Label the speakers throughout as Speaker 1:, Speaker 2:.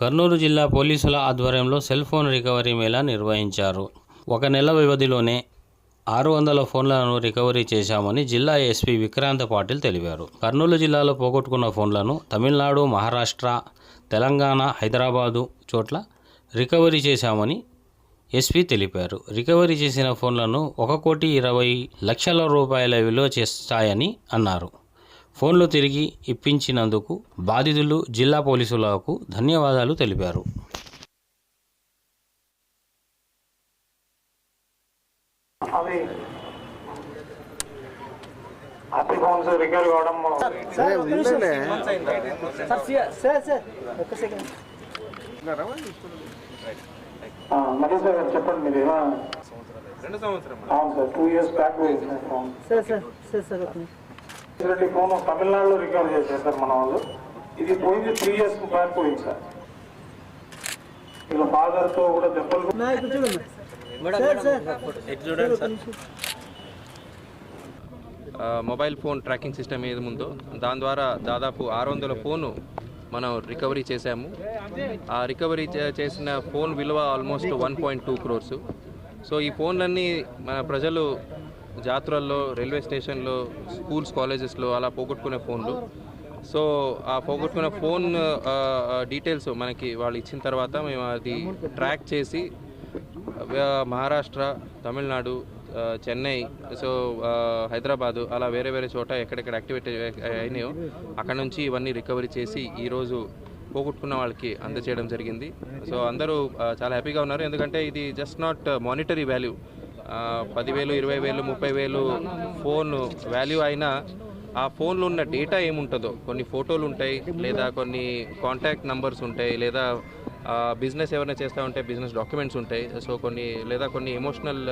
Speaker 1: కర్నూలు జిల్లా పోలీసుల ఆధ్వర్యంలో సెల్ ఫోన్ రికవరీ మేళా నిర్వహించారు. ఒక నెల వ్యవధిలోనే ఆరు వందల ఫోన్లను రికవరీ చేశామని జిల్లా ఎస్పీ విక్రాంత్ పాటిల్ తెలిపారు. కర్నూలు జిల్లాలో పోగొట్టుకున్న ఫోన్లను తమిళనాడు మహారాష్ట్ర తెలంగాణ హైదరాబాదు చోట్ల రికవరీ చేశామని ఎస్పీ తెలిపారు. రికవరీ చేసిన ఫోన్లను ఒక కోటి ఇరవై లక్షల రూపాయల విలువ చేస్తాయని అన్నారు. ఫోన్లు తిరిగి ఇప్పించినందుకు బాధితులు జిల్లా పోలీసులకు ధన్యవాదాలు తెలిపారు.
Speaker 2: అవి హ్యాపీ ఫోన్స్ రికవర్ కావడం గారు చెప్పండి మీరు ఏమా
Speaker 3: రెండు సంవత్సరం
Speaker 2: అవును sir two years back
Speaker 4: sir sir sir sir ఒక నిమిషం.
Speaker 2: రెడ్డి ఫోన్ తమిళనాడులో రికవర్ చేశారు సార్ మన వాళ్ళు. ఇది పోయింది త్రీ ఇయర్స్ బ్యాక్ పోయింది సార్. వీళ్ళ ఫాదర్తో కూడా దెబ్బలు
Speaker 3: మొబైల్ ఫోన్ ట్రాకింగ్ సిస్టమ్ ఏది ఉందో దాని ద్వారా దాదాపు ఆరు వందల ఫోను మనం రికవరీ చేశాము. ఆ రికవరీ చేసిన ఫోన్ విలువ almost one point two crores. So ఈ ఫోన్లన్నీ మన ప్రజలు జాతరల్లో రైల్వే స్టేషన్లో స్కూల్స్ కాలేజెస్లో అలా పోగొట్టుకునే ఫోన్లు. సో ఆ పోగొట్టుకున్న ఫోన్ డీటెయిల్స్ మనకి వాళ్ళు ఇచ్చిన తర్వాత మేము అది ట్రాక్ చేసి మహారాష్ట్ర తమిళనాడు చెన్నై సో హైదరాబాదు అలా వేరే వేరే చోట ఎక్కడెక్కడ యాక్టివేట్ అయినాయో అక్కడ నుంచి ఇవన్నీ రికవరీ చేసి ఈరోజు పోగొట్టుకున్న వాళ్ళకి అందజేయడం జరిగింది. సో అందరూ చాలా హ్యాపీగా ఉన్నారు. ఎందుకంటే ఇది జస్ట్ నాట్ మానిటరీ వాల్యూ పదివేలు ఇరవై వేలు ముప్పై వేలు ఫోన్ వాల్యూ అయినా ఆ ఫోన్లో ఉన్న డేటా ఏముంటుందో కొన్ని ఫోటోలు ఉంటాయి లేదా కొన్ని కాంటాక్ట్ నంబర్స్ ఉంటాయి లేదా బిజినెస్ ఎవరైనా చేస్తూ ఉంటే బిజినెస్ డాక్యుమెంట్స్ ఉంటాయి. సో కొన్ని లేదా కొన్ని ఎమోషనల్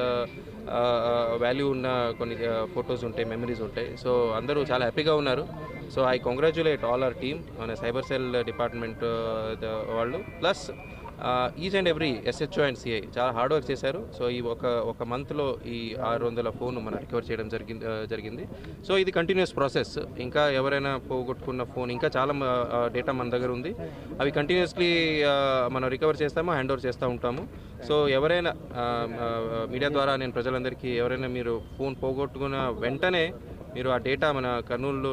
Speaker 3: వాల్యూ ఉన్న కొన్ని ఫొటోస్ ఉంటాయి మెమరీస్ ఉంటాయి. సో అందరూ చాలా హ్యాపీగా ఉన్నారు. So I congratulate all our team మన సైబర్ సెల్ డిపార్ట్మెంట్ వాళ్ళు. Plus each and every SHO and CI చాలా హార్డ్ వర్క్ చేశారు. సో ఈ ఒక ఒక మంత్లో ఈ ఆరు వందల ఫోన్ మనం రికవర్ చేయడం జరిగింది జరిగింది. సో ఇది కంటిన్యూస్ ప్రాసెస్ ఇంకా ఎవరైనా పోగొట్టుకున్న ఫోన్ ఇంకా చాలా డేటా మన దగ్గర ఉంది. అవి కంటిన్యూస్లీ మనం రికవర్ చేస్తాము హ్యాండ్ ఓవర్ చేస్తూ ఉంటాము. సో ఎవరైనా మీడియా ద్వారా నేను ప్రజలందరికీ ఎవరైనా మీరు ఫోన్ పోగొట్టుకున్న వెంటనే మీరు ఆ డేటా మన కర్నూలు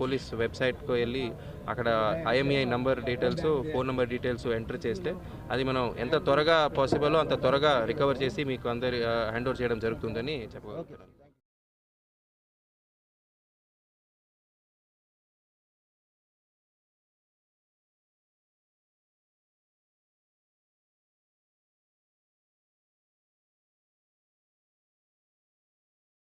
Speaker 3: పోలీస్ వెబ్సైట్కి వెళ్ళి అక్కడ IMEI number details phone number details enter చేస్తే అది మనం ఎంత త్వరగా పాసిబుల్ అంత త్వరగా రికవర్ చేసి మీకు అందరి హ్యాండ్ ఓవర్ చేయడం జరుగుతుందని చెప్పగలుగుతున్నాను.